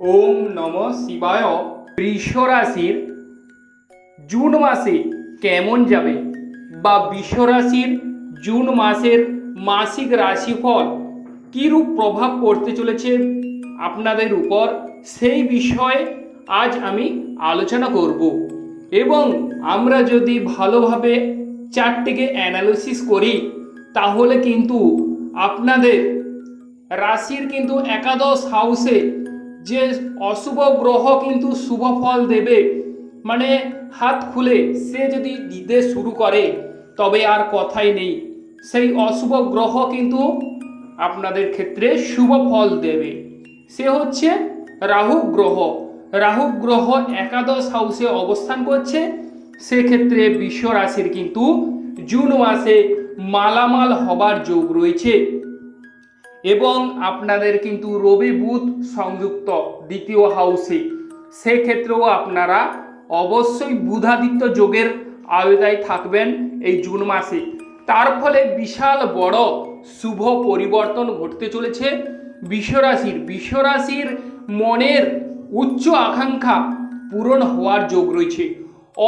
ওম নম শিবায়। বৃষ রাশির জুন মাসে কেমন যাবে? বা বৃষ রাশির জুন মাসের মাসিক রাশিফল কীরূপ প্রভাব পড়তে চলেছে আপনাদের উপর? সেই বিষয়ে আজ আমি আলোচনা করব। এবং আমরা যদি ভালোভাবে চারটিকে অ্যানালিসিস করি, তাহলে কিন্তু আপনাদের রাশির কিন্তু একাদশ হাউসে যে অশুভ গ্রহ কিন্তু শুভ ফল দেবে। মানে হাত খুলে সে যদি দিতে শুরু করে, তবে আর কথাই নেই। সেই অশুভ গ্রহ কিন্তু আপনাদের ক্ষেত্রে শুভ ফল দেবে। সে হচ্ছে রাহু গ্রহ। রাহু গ্রহ একাদশ হাউসে অবস্থান করছে। সেক্ষেত্রে বিশ্ব রাশির কিন্তু জুন মাসে মালামাল হবার যোগ রয়েছে। এবং আপনাদের কিন্তু রবি বুধ সংযুক্ত দ্বিতীয় হাউসে সেক্ষেত্রেও আপনারা অবশ্যই বুধাদিত্য যোগের আয়তায় থাকবেন এই জুন মাসে। তার ফলে বিশাল বড় শুভ পরিবর্তন ঘটতে চলেছে বিশ্বরাশির। বিশ্বরাশির মনের উচ্চ আকাঙ্ক্ষা পূরণ হওয়ার যোগ রয়েছে।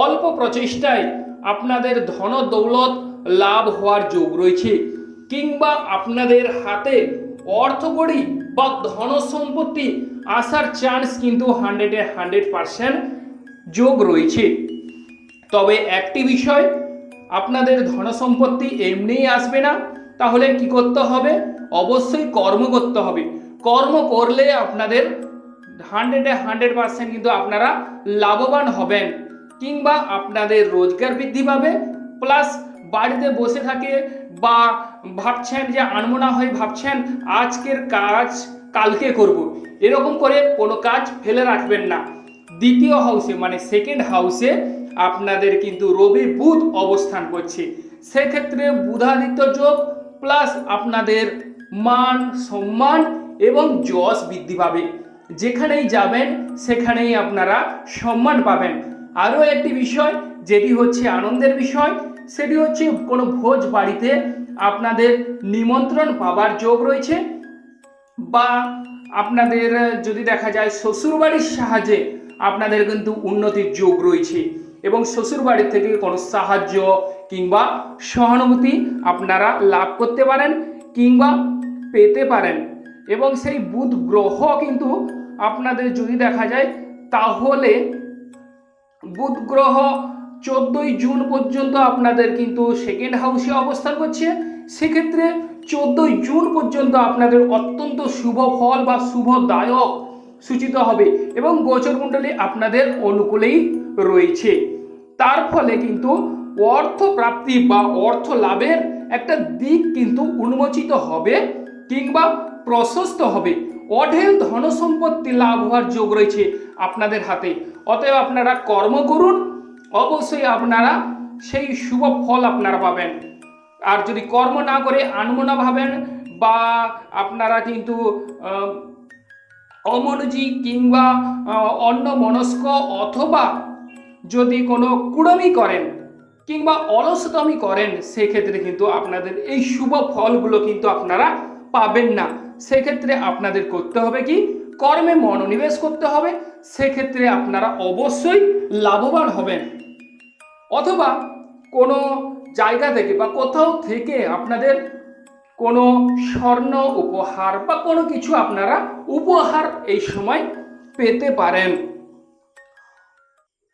অল্প প্রচেষ্টায় আপনাদের ধন দৌলত লাভ হওয়ার যোগ রয়েছে। কিংবা আপনাদের হাতে অর্থকড়ি বা ধন সম্পত্তি, আসার চান্স কিন্তু হান্ড্রেডে হান্ড্রেড পারসেন্ট যোগ রয়েছে। তবে একটি বিষয়, আপনাদের ধন সম্পত্তি এমনিই আসবে না, তাহলে কি করতে হবে? অবশ্যই কর্ম করতে হবে। কর্ম করলে আপনাদের হান্ড্রেডে হান্ড্রেড পার্সেন্ট কিন্তু আপনারা লাভবান হবেন, কিংবা আপনাদের রোজগার বৃদ্ধি পাবে প্লাস বাড়িতে বসে থাকে বা ভাবছেন যে আনমনা হয়ে ভাবছেন, আজকের কাজ কালকে করব। এরকম করে কোনো কাজ ফেলে রাখবেন না। দ্বিতীয় হাউসে মানে সেকেন্ড হাউসে আপনাদের কিন্তু রবি বুধ অবস্থান করছে। সেক্ষেত্রে বুধাদিত্য যোগ প্লাস আপনাদের মান, সম্মান এবং যশ বৃদ্ধি পাবে। যেখানেই যাবেন, সেখানেই আপনারা সম্মান পাবেন। আরও একটি বিষয়, যেটি হচ্ছে আনন্দের বিষয়, সেটি হচ্ছে কোনো ভোজ বাড়িতে আপনাদের নিমন্ত্রণ পাবার যোগ রয়েছে বা আপনাদের যদি দেখা যায় শ্বশুরবাড়ির সাহায্যে আপনাদের কিন্তু উন্নতির যোগ রয়েছে এবং শ্বশুরবাড়ির থেকে কোনো সাহায্য কিংবা সহানুভূতি আপনারা লাভ করতে পারেন কিংবা পেতে পারেন এবং সেই বুধ গ্রহ কিন্তু আপনাদের যদি দেখা যায় তাহলে বুধ গ্রহ চোদ্দোই জুন পর্যন্ত আপনাদের কিন্তু সেকেন্ড হাউসে অবস্থান করছে। সেক্ষেত্রে চোদ্দোই জুন পর্যন্ত আপনাদের অত্যন্ত শুভ ফল বা শুভদায়ক সূচিত হবে এবং গোচরকুণ্ডলী আপনাদের অনুকূলেই রয়েছে। তার ফলে কিন্তু অর্থ প্রাপ্তি বা অর্থ লাভের একটা দিক কিন্তু উন্মোচিত হবে কিংবা প্রশস্ত হবে। অঢেল ধন সম্পত্তি লাভ হওয়ার যোগ রয়েছে আপনাদের হাতে। অতএব আপনারা কর্ম করুন, অবশ্যই আপনারা সেই শুভ ফল আপনারা পাবেন। আর যদি কর্ম না করে আনমনা ভাবেন বা আপনারা কিন্তু অমনোজি কিংবা অন্য মনস্ক অথবা যদি কোনো কুড়মি করেন কিংবা অলসতমি করেন, সেক্ষেত্রে কিন্তু আপনাদের এই শুভ ফলগুলো কিন্তু আপনারা পাবেন না। সেক্ষেত্রে আপনাদের করতে হবে কি? কর্মে মনোনিবেশ করতে হবে। সেক্ষেত্রে আপনারা অবশ্যই লাভবান হবেন। অথবা কোনো জায়গা থেকে বা কোথাও থেকে আপনাদের কোনো স্বর্ণ উপহার বা কোনো কিছু আপনারা উপহার এই সময় পেতে পারেন।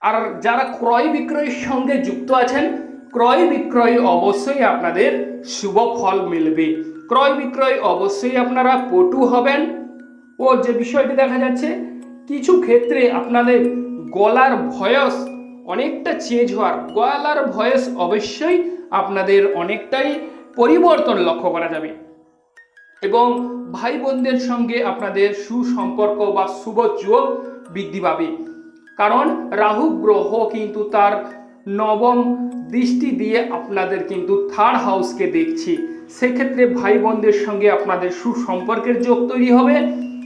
আর যারা ক্রয় বিক্রয়ের সঙ্গে যুক্ত আছেন, ক্রয় বিক্রয় অবশ্যই আপনাদের শুভ ফল মিলবে। ক্রয় বিক্রয় অবশ্যই আপনারা পটু হবেন। ও যে বিষয়টি দেখা যাচ্ছে, কিছু ক্ষেত্রে আপনাদের গলার ভয়েস অনেকটা চেঞ্জ হওয়ার গলার ভয়েস অবশ্যই আপনাদের অনেকটাই পরিবর্তন লক্ষ্য করা যাবে। এবং ভাই বোনদের সঙ্গে আপনাদের সুসম্পর্ক বা শুভ যোগ বৃদ্ধি পাবে। কারণ রাহু গ্রহ কিন্তু তার নবম দৃষ্টি দিয়ে আপনাদের কিন্তু থার্ড হাউসকে দেখছি। সেক্ষেত্রে ভাই বোনদের সঙ্গে আপনাদের সুসম্পর্কের যোগ তৈরি হবে।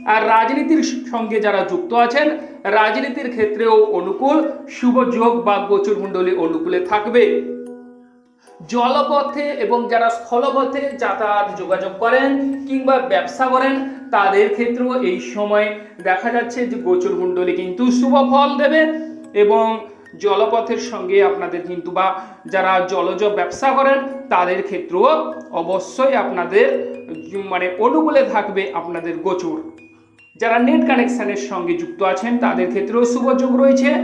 আর রাজনীতির সঙ্গে যারা যুক্ত আছেন রাজনীতির ক্ষেত্রেও অনুকূল, শুভ যোগ বা গোচরকুণ্ডলী অনুকূলে থাকবে। জলপথে এবং যারা স্থলপথে যাতায়াত যোগাযোগ করেন কিংবা ব্যবসা করেন, তাদের ক্ষেত্রেও এই সময় দেখা যাচ্ছে যে গোচর কুণ্ডলী কিন্তু শুভ ফল দেবে এবং জলপথের সঙ্গে আপনাদের কিন্তু বা যারা জলজ ব্যবসা করেন, তাদের ক্ষেত্রেও অবশ্যই আপনাদের মানে অনুকূলে থাকবে আপনাদের গোচর। যারা নেট কানেকশনের সঙ্গে যুক্ত আছেন, তাদের ক্ষেত্রেও শুভ যোগ রয়েছে।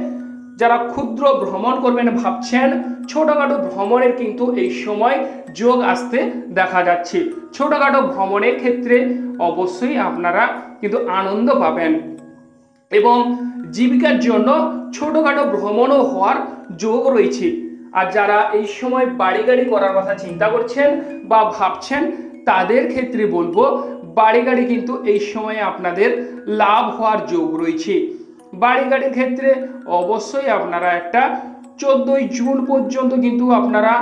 যারা ক্ষুদ্র ভ্রমণ করবেন ভাবছেন, ছোটখাটো ভ্রমণের কিন্তু এই সময় যোগ আসতে দেখা যাচ্ছে। ছোটখাটো ভ্রমণের ক্ষেত্রে অবশ্যই আপনারা কিন্তু আনন্দ পাবেন। এবং জীবিকার জন্য ছোটখাটো ভ্রমণও হওয়ার যোগ রয়েছে। আর যারা এই সময় বাড়ি গাড়ি করার কথা চিন্তা করছেন বা ভাবছেন, তাদের ক্ষেত্রে বলব বাড়ি গাড়ি কিন্তু এই সময়ে আপনাদের লাভ হওয়ার যোগ রয়েছে। বাড়ি গাড়ির ক্ষেত্রে অবশ্যই আপনারা একটা চোদ্দোই জুন পর্যন্ত কিন্তু আপনারা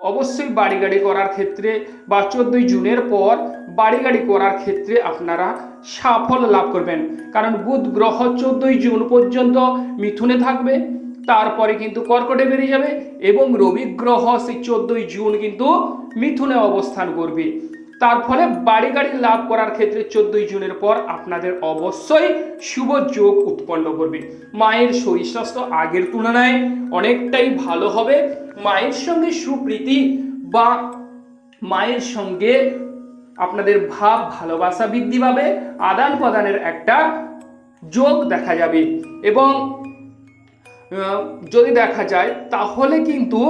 অবশ্যই বাড়ি গাড়ি করার ক্ষেত্রে বা চোদ্দোই জুনের পর বাড়ি গাড়ি করার ক্ষেত্রে আপনারা সাফল্য লাভ করবেন। কারণ বুধ গ্রহ চোদ্দোই জুন পর্যন্ত মিথুনে থাকবে, তারপরে কিন্তু কর্কটে বেরিয়ে যাবে এবং রবি গ্রহ সেই চোদ্দোই জুন কিন্তু মিথুনে অবস্থান করবে। তার ফলে বাড়ি গাড়ি লাভ করার ক্ষেত্রে চোদ্দই জুনের পর আপনাদের অবশ্যই শুভ যোগ উৎপন্ন করবে। মায়ের শরীর স্বাস্থ্য আগের তুলনায় অনেকটাই ভালো হবে। মায়ের সঙ্গে সুপ্রীতি বা মায়ের সঙ্গে আপনাদের ভাব, ভালোবাসা বৃদ্ধি পাবে। আদান প্রদানের একটা যোগ দেখা যাবে এবং যদি দেখা যায় তাহলে কিন্তু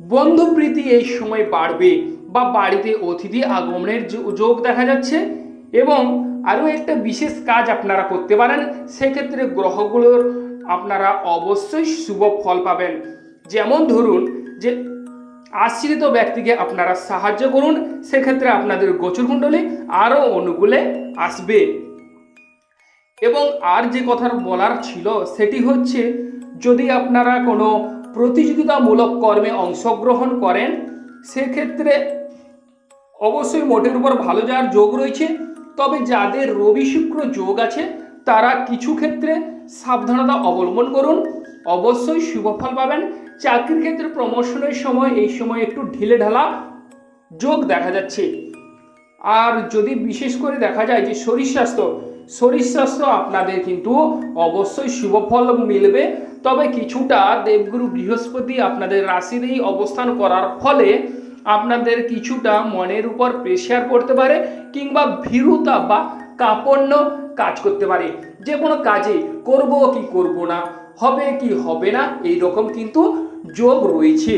বন্ধুপ্রীতি এই সময় বাড়বে। বা বাড়িতে অতিথি আগমনের যোগ দেখা যাচ্ছে এবং আরও একটা বিশেষ কাজ আপনারা করতে পারেন। সেক্ষেত্রে গ্রহগুলোর আপনারা অবশ্যই শুভ ফল পাবেন। যেমন ধরুন যে আশ্রিত ব্যক্তিকে আপনারা সাহায্য করুন, সেক্ষেত্রে আপনাদের গোচরকুণ্ডলী আরও অনুকূলে আসবে। এবং আর যে কথার বলার ছিল, সেটি হচ্ছে যদি আপনারা কোনো প্রতিযোগিতামূলক কর্মে অংশগ্রহণ করেন, সেক্ষেত্রে অবশ্যই মোটের উপর ভালো যাওয়ার যোগ রয়েছে। তবে যাদের রবি শুক্র যোগ আছে, তারা কিছু ক্ষেত্রে সাবধানতা অবলম্বন করুন। অবশ্যই শুভ ফল পাবেন। চাকরির ক্ষেত্রে প্রমোশনের সময়, এই সময় একটু ঢিলে ঢালা যোগ দেখা যাচ্ছে। আর যদি বিশেষ করে দেখা যায় যে শরীর স্বাস্থ্য শরীর স্বাস্থ্য আপনাদের কিন্তু অবশ্যই শুভ ফল মিলবে। তবে কিছুটা দেবগুরু বৃহস্পতি আপনাদের রাশিতেই অবস্থান করার ফলে আপনাদের কিছুটা মনের উপর প্রেশার পড়তে পারে কিংবা ভীরুতা বা কাপণ্য কাজ করতে পারে। যে কোনো কাজে করব কি করব না, হবে কি হবে না, এই রকম কিন্তু যোগ রয়েছে।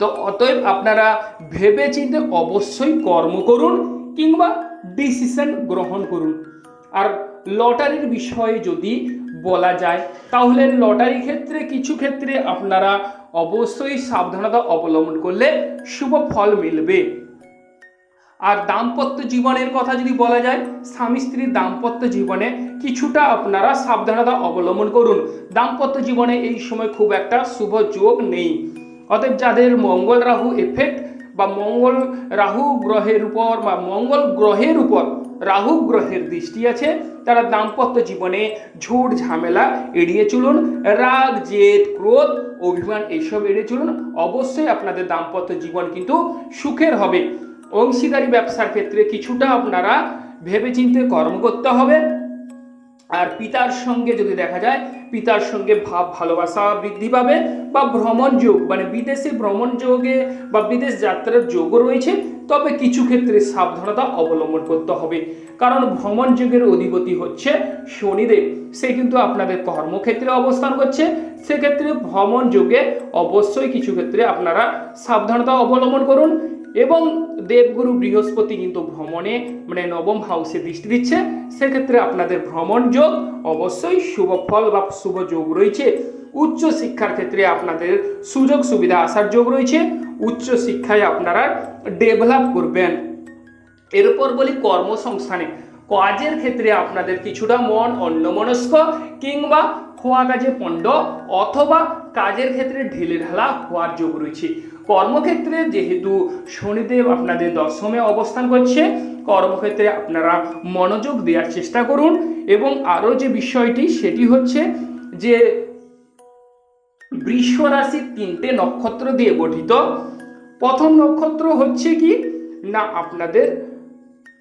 তো অতএব আপনারা ভেবে চিন্তে অবশ্যই কর্ম করুন কিংবা ডিসিশন গ্রহণ করুন। আর লটারির বিষয়ে যদি বলা যায়, তাহলে লটারি ক্ষেত্রে কিছু ক্ষেত্রে আপনারা অবশ্যই সাবধানতা অবলম্বন করলে শুভ ফল মিলবে। আর দাম্পত্য জীবনের কথা যদি বলা যায়, স্বামী স্ত্রীর দাম্পত্য জীবনে কিছুটা আপনারা সাবধানতা অবলম্বন করুন। দাম্পত্য জীবনে এই সময় খুব একটা শুভ যোগ নেই। অতএব যাদের মঙ্গল রাহু এফেক্ট বা মঙ্গল রাহু গ্রহের উপর বা মঙ্গল গ্রহের উপর রাহু গ্রহের দৃষ্টি আছে, তারা দাম্পত্য জীবনে ঝুট ঝামেলা এড়িয়ে চলুন, রাগ, জেদ, ক্রোধ, অভিমান এইসব এড়িয়ে চলুন। অবশ্যই আপনাদের দাম্পত্য জীবন কিন্তু সুখের হবে। অংশীদারি ব্যবসার ক্ষেত্রে কিছুটা আপনারা ভেবেচিন্তে কর্ম করতে হবে। আর পিতার সঙ্গে যদি দেখা যায়, পিতার সঙ্গে ভাব ভালোবাসা বৃদ্ধি পাবে বা ভ্রমণ যোগ মানে বিদেশে ভ্রমণ যোগে বা বিদেশ যাত্রার যোগও রয়েছে, তবে কিছু ক্ষেত্রে সাবধানতা অবলম্বন করতে হবে। কারণ ভ্রমণ যোগের অধিপতি হচ্ছে শনিদেব। সে কিন্তু আপনাদের কর্মক্ষেত্রে অবস্থান করছে। সেক্ষেত্রে ভ্রমণ যোগে অবশ্যই কিছু ক্ষেত্রে আপনারা সাবধানতা অবলম্বন করুন এবং দেবগুরু বৃহস্পতি কিন্তু ভ্রমণে মানে নবম হাউসে দৃষ্টি দিচ্ছে। সেক্ষেত্রে আপনাদের ভ্রমণ যোগ অবশ্যই শুভ ফল বা শুভ যোগ রয়েছে। উচ্চ শিক্ষার ক্ষেত্রে আপনাদের সুযোগ সুবিধা আসার যোগ রয়েছে। উচ্চ শিক্ষায় আপনারা ডেভেলপ করবেন। এরপর বলি কর্মসংস্থানে। কাজের ক্ষেত্রে আপনাদের কিছুটা মন অন্যমনস্ক কিংবা খোয়া কাজে পণ্ড অথবা কাজের ক্ষেত্রে ঢিলে ঢালা হওয়ার যোগ রয়েছে। কর্মক্ষেত্রে যেহেতু শনিদেব আপনাদের দশমে অবস্থান করছে, কর্মক্ষেত্রে আপনারা মনোযোগ দেওয়ার চেষ্টা করুন। এবং আরও যে বিষয়টি, সেটি হচ্ছে যে বৃষ রাশির তিনটে নক্ষত্র দিয়ে গঠিত। প্রথম নক্ষত্র হচ্ছে কি? না, আপনাদের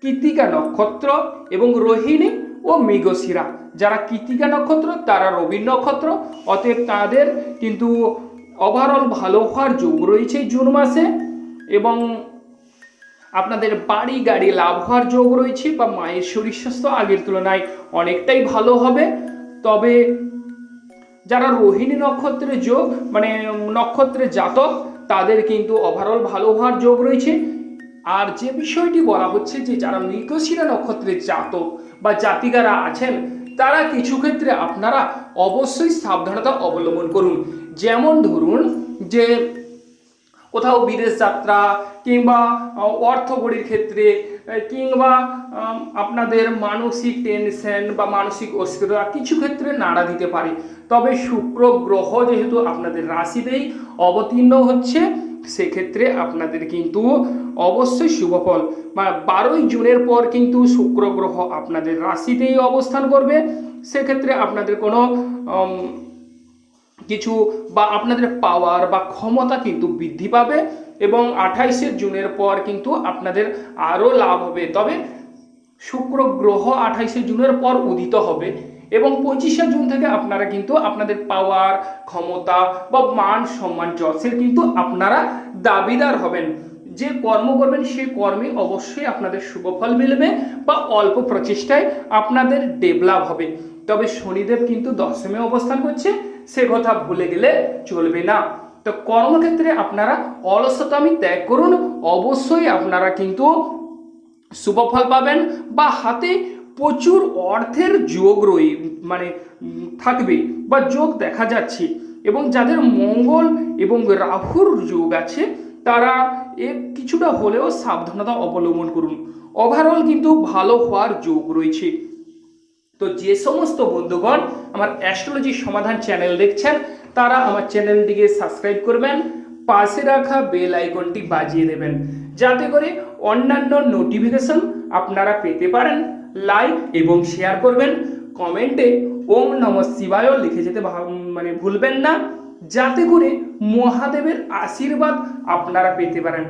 কৃতিকা নক্ষত্র এবং রোহিণী ও মৃগশিরা। যারা কৃতিকা নক্ষত্র, তারা রবি নক্ষত্র। অতএব তাদের কিন্তু ওভারঅল ভালো হওয়ার যোগ রয়েছে জুন মাসে এবং আপনাদের বাড়ি গাড়ি লাভ হওয়ার যোগ রয়েছে বা মায়ের শরীর স্বাস্থ্য আগের তুলনায় অনেকটাই ভালো হবে। তবে যারা রোহিণী নক্ষত্রের যোগ মানে নক্ষত্রের জাতক, তাদের কিন্তু ওভারঅল ভালো হওয়ার যোগ রয়েছে। আর যে বিষয়টি বলা হচ্ছে যে যারা মৃগশিরা নক্ষত্রের জাতক বা জাতিকারা আছেন তারা কিছু ক্ষেত্রে আপনারা অবশ্যই সাবধানতা অবলম্বন করুন। যেমন ধরুন যে কোথাও বিদেশ যাত্রা কিংবা অর্থকড়ির ক্ষেত্রে কিংবা আপনাদের মানসিক টেনশন বা মানসিক অস্থিরতা কিছু ক্ষেত্রে নাড়া দিতে পারে। তবে শুক্র গ্রহ যেহেতু আপনাদের রাশিতেই অবতীর্ণ হচ্ছে সেক্ষেত্রে আপনাদের কিন্তু অবশ্যই শুভফল বারোই জুনের পর কিন্তু শুক্র গ্রহ আপনাদের রাশিতেই অবস্থান করবে। সেক্ষেত্রে আপনাদের কোনো কিছু বা আপনাদের পাওয়ার বা ক্ষমতা কিন্তু বৃদ্ধি পাবে এবং আঠাইশে জুনের পর কিন্তু আপনাদের আরও লাভ হবে। তবে শুক্র গ্রহ আঠাইশে জুনের পর উদিত হবে এবং পঁচিশে জুন থেকে আপনারা কিন্তু আপনাদের পাওয়ার ক্ষমতা বা মান, সম্মান, যশের কিন্তু আপনারা দাবিদার হবেন। যে কর্ম করবেন সেই কর্মে অবশ্যই আপনাদের শুভফল মিলবে বা অল্প প্রচেষ্টায় আপনাদের ডেভেলপ হবে। তবে শনিদেব কিন্তু দশমে অবস্থান করছে, সে কথা ভুলে গেলে চলবে না। তো কর্মক্ষেত্রে আপনারা অলসতামি ত্যাগ করুন, অবশ্যই আপনারা কিন্তু শুভফল পাবেন বা হাতে প্রচুর অর্থের যোগ রয়ে মানে থাকবে বা যোগ দেখা যাচ্ছে এবং যাদের মঙ্গল এবং রাহুর যোগ আছে, তারা এ কিছুটা হলেও সাবধানতা অবলম্বন করুন। ওভারঅল কিন্তু ভালো হওয়ার যোগ রয়েছে। তো যে সমস্ত বন্ধুগণ আমার অ্যাস্ট্রোলজি সমাধান চ্যানেল দেখছেন, তারা আমার চ্যানেলটিকে সাবস্ক্রাইব করবেন। পাশে রাখা বেল আইকনটি বাজিয়ে দেবেন। যাতে করে অন্যান্য নোটিফিকেশন আপনারা পেতে পারেন। লাইক এবং শেয়ার করবেন। কমেন্টে ওম নম শিবায় লিখে যেতে মানে ভুলবেন না। যাতে করে মহাদেবের আশীর্বাদ আপনারা পেতে পারেন।